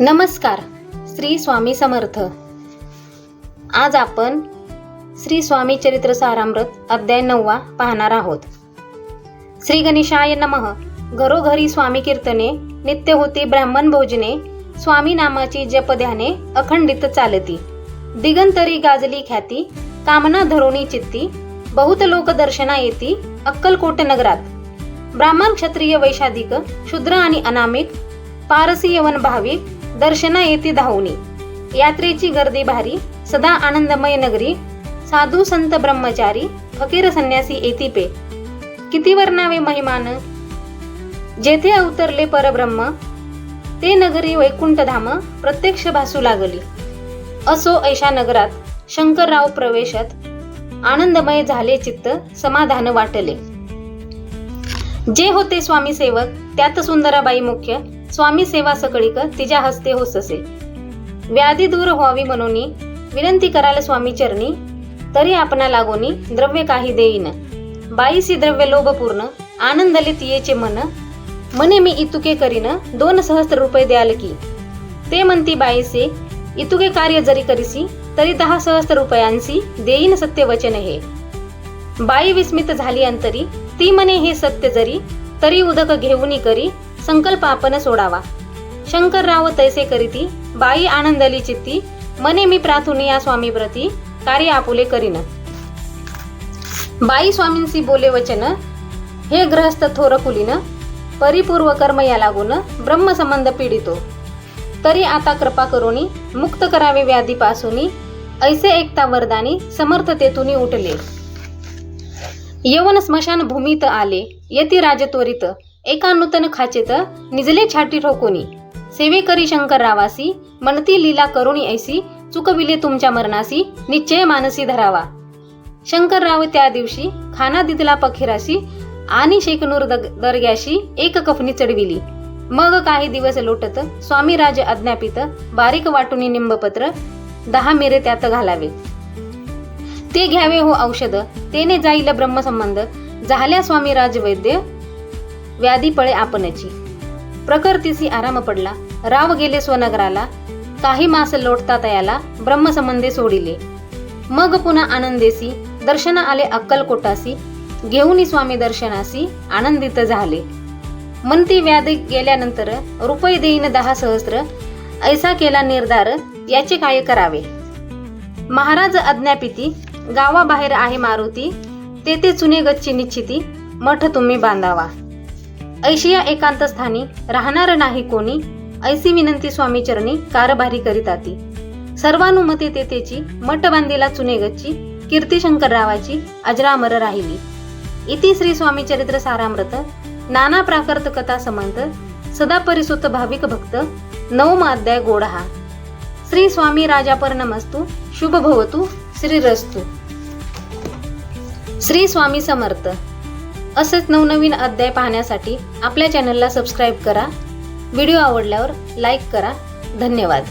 नमस्कार श्री स्वामी समर्थ. आज आपण श्री स्वामी चरित्र सारामृत अध्याय नववा पाहणार आहोत. श्री गणेशाय नमः. घरोघरी स्वामी कीर्तने नित्य होती ब्राह्मण भोजने स्वामी नामाची जपध्याने अखंडित चालती. दिगंतरी गाजली ख्याती कामना धरोणी चित्ती बहुत लोक दर्शना येती अक्कलकोट नगरात. ब्राह्मण क्षत्रिय वैशाधिक शूद्र आणि अनामिक पारसी यवन भाविक दर्शना येती धावणी यात्रेची गर्दी भारी सदा आनंदमय नगरी साधू संत ब्रह्मचारी फकीर संन्यासी येती पे. किती वर्णावे महिमान? जेथे अवतरले परब्रह्म ते नगरी वैकुंठधाम प्रत्यक्ष भासू लागली. असो ऐशा नगरात शंकरराव प्रवेशत आनंदमय झाले चित्त समाधान वाटले. जे होते स्वामी सेवक त्यात सुंदराबाई मुख्य स्वामी सेवा सकळीक तिच्या हस्ते होससे व्याधी दूर व्हावी म्हणून विनंती कराल स्वामी चरणी तरी आपणा लागोनी द्रव्य काही देईन. बाईसी द्रव्य लोभपूर्ण आनंदले तियेचे मन मने मी इतुके करीन दोन सहस्त्र रुपये द्याल की. ते म्हणती बाईसे इतुके कार्य जरी करीसी तरी दहा सहस्त्र रुपयांसी देईन सत्य वचन हे. बाई विस्मित झाली अंतरी ती म्हणे हे सत्य जरी तरी उदक घेऊनी करी संकल्प आपण सोडावा. शंकरराव तैसे करीती बाई आनंदली चित्ती मने मी प्रार्थुनी या स्वामी प्रती कार्य आपुले करीन. बाई स्वामींशी बोले वचन हे ग्रहस्थ थोर कुलीन परिपूर्व कर्म या लागून ब्रह्मसंबंध पीडितो. तरी आता कृपा करोनी मुक्त करावे व्याधीपासूनी ऐसे एकता वरदानी समर्थतेतून उठले. यवन स्मशान भूमीत आले येती राजत्वरित एका नूतन खाचेत निजले छाटी ठोकोनी. सेवेकरी शंकररावासी म्हणती लीला करुणी ऐसी चुकविले तुमच्या मरणासी निश्चय मानसी धरावा. शंकरराव त्या दिवशी खाना दिदला पखिराशी आणि शेकनूर दर्ग्याशी एक कफनी चढविली. मग काही दिवस लोटत स्वामी राज अज्ञापित बारीक वाटुनी निंबपत्र दहा मेरे त्यात घालावे. ते घ्यावे हो औषध तेने जाईल ब्रह्मसंबंध झाल्या स्वामी राज वैद्य व्याधी पळे आपणची. प्रकृतीशी आराम पडला. राव गेले स्वनगराला. काही मास लोटता तयाला ब्रह्मसंबंधे सोडिले. मग पुन्हा आनंदेसी दर्शन आले अक्कलकोटासी घेऊनी स्वामी दर्शनासी आनंदित झाले. म्हणती व्याधी गेल्यानंतर रुपये देईन दहा सहस्र ऐसा केला निर्धार याचे काय करावे? महाराज अज्ञापिती गावाबाहेर आहे मारुती तेथे चुने गच्ची निश्चिती मठ तुम्ही बांधावा. ऐशिया एकांत स्थानी राहणार नाही कोणी ऐसी विनंती स्वामी चरणी कारभारी करीताती सर्वानुमते तेथेची मठ बांधीला चुने गच्ची कीर्ती शंकररावाची अजरामर राहिली. इति श्री स्वामी चरित्र सारामृत नाना प्राकृत कथा समंत सदा परिसुत भाविक भक्त नवम अध्याय गोडहा. श्री स्वामी राजापर नमस्तू शुभ भवतु श्री रस्तू श्री स्वामी समर्थ. असेच नवनवीन अध्याय पाहण्यासाठी आपल्या चॅनलला सबस्क्राईब करा. व्हिडिओ आवडल्यावर लाईक करा. धन्यवाद.